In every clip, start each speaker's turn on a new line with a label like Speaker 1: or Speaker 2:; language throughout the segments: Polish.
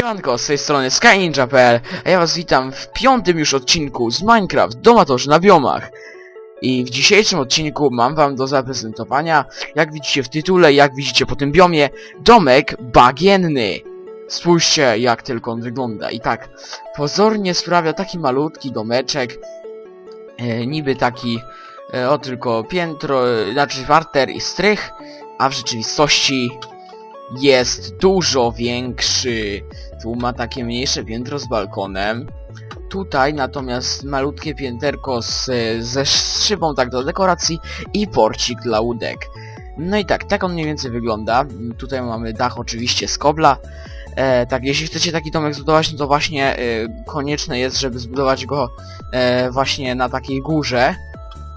Speaker 1: Siemanko, z tej strony SkyNinja.pl, a ja was witam w piątym już odcinku z Minecraft Domatorzy na biomach. I w dzisiejszym odcinku mam wam do zaprezentowania, jak widzicie w tytule, jak widzicie po tym biomie, domek bagienny. Spójrzcie jak tylko on wygląda. I tak, pozornie sprawia taki malutki domeczek, e, niby taki, e, o tylko piętro, e, znaczy parter i strych, a w rzeczywistości jest dużo większy. Tu ma takie mniejsze piętro z balkonem. Tutaj natomiast malutkie pięterko z, ze szybą tak do dekoracji i porcik dla łódek. No i tak, tak on mniej więcej wygląda. Tutaj mamy dach oczywiście z kobla. E, tak, jeśli chcecie taki domek zbudować, no to właśnie e, konieczne jest, żeby zbudować go e, właśnie na takiej górze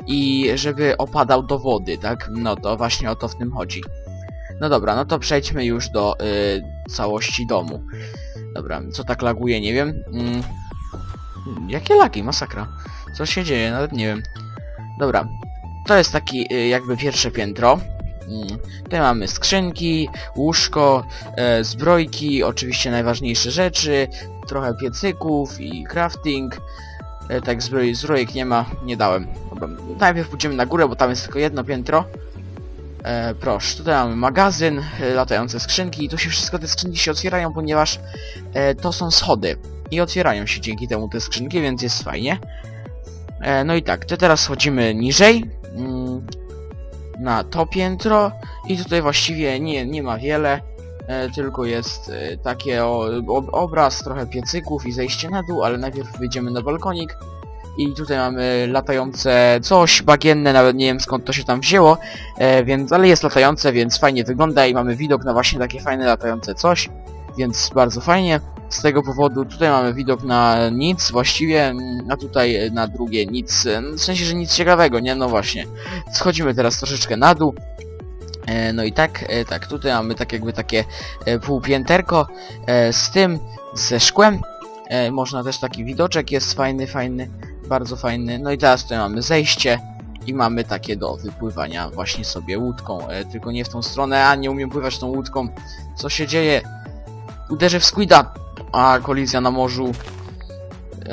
Speaker 1: i żeby opadał do wody, tak? No to właśnie o to w tym chodzi. No dobra, no to przejdźmy już do y, całości domu. Dobra, co tak laguje, nie wiem. Mm. Jakie lagi? Masakra. Co się dzieje? Nawet nie wiem. Dobra, to jest taki y, jakby pierwsze piętro. Mm. Tutaj mamy skrzynki, łóżko, e, zbrojki, oczywiście najważniejsze rzeczy, trochę piecyków i crafting. E, tak, zbroi, zbrojek nie ma, nie dałem. Dobra, najpierw pójdziemy na górę, bo tam jest tylko jedno piętro. E, proszę, tutaj mamy magazyn, e, latające skrzynki i tu się wszystko te skrzynki się otwierają, ponieważ e, to są schody i otwierają się dzięki temu te skrzynki, więc jest fajnie. E, no i tak, to teraz schodzimy niżej mm, na to piętro i tutaj właściwie nie, nie ma wiele, e, tylko jest e, takie o, ob, obraz, trochę piecyków i zejście na dół, ale najpierw wyjdziemy na balkonik. I tutaj mamy latające coś bagienne, nawet nie wiem skąd to się tam wzięło, e, więc, ale jest latające, więc fajnie wygląda i mamy widok na właśnie takie fajne latające coś, więc bardzo fajnie. Z tego powodu tutaj mamy widok na nic właściwie, a tutaj na drugie nic, w sensie, że nic ciekawego, nie? No właśnie. Schodzimy teraz troszeczkę na dół. E, No i tak, e, tak, tutaj mamy tak jakby takie e, półpięterko z tym, ze szkłem. Można też taki widoczek jest fajny, fajny, bardzo fajny. No i teraz tutaj mamy zejście i mamy takie do wypływania właśnie sobie łódką, e, tylko nie w tą stronę, a nie umiem pływać tą łódką. Co się dzieje? Uderzę w squida, a kolizja na morzu.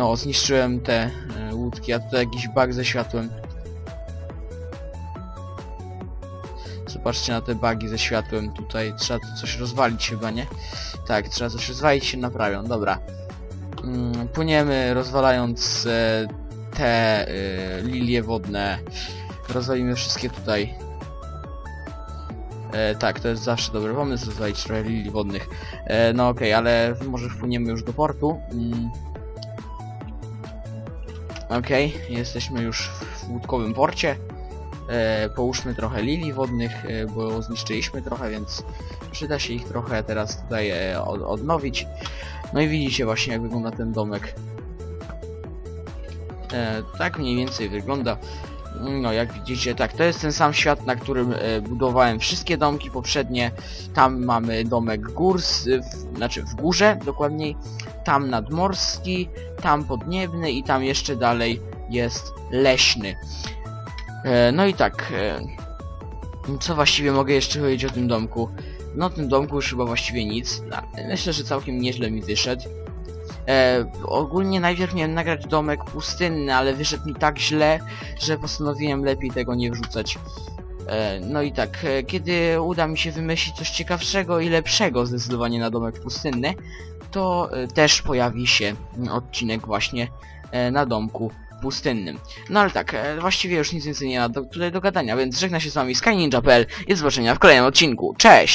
Speaker 1: O, zniszczyłem te e, łódki, a tutaj jakiś bug ze światłem. Zobaczcie na te bugi ze światłem tutaj. Trzeba coś rozwalić chyba, nie? Tak, trzeba coś rozwalić się naprawią, dobra. Mm, płyniemy rozwalając e, te e, lilie wodne. Rozwalimy wszystkie tutaj. E, tak, to jest zawsze dobry pomysł, rozwalić trochę lilii wodnych. E, no okej, ale może wpłyniemy już do portu. Mm. Okej, jesteśmy już w łódkowym porcie. E, połóżmy trochę lilii wodnych, e, bo zniszczyliśmy trochę, więc przyda się ich trochę teraz tutaj e, od, odnowić. No i widzicie właśnie jak wygląda ten domek. E, tak mniej więcej wygląda. No jak widzicie, tak, to jest ten sam świat, na którym e, budowałem wszystkie domki poprzednie. Tam mamy domek górs, w, znaczy w górze dokładniej. Tam nadmorski, tam podniebny i tam jeszcze dalej jest leśny. E, no i tak, e, co właściwie mogę jeszcze powiedzieć o tym domku? No o tym domku już chyba właściwie nic. Myślę, że całkiem nieźle mi wyszedł. E, ogólnie najpierw miałem nagrać domek pustynny, ale wyszedł mi tak źle, że postanowiłem lepiej tego nie wrzucać. E, no i tak, e, kiedy uda mi się wymyślić coś ciekawszego i lepszego zdecydowanie na domek pustynny, to e, też pojawi się odcinek właśnie e, na domku pustynnym. No ale tak, e, właściwie już nic więcej nie ma do, tutaj do gadania, więc żegna się z wami SkyNinja.pl i do zobaczenia w kolejnym odcinku. Cześć!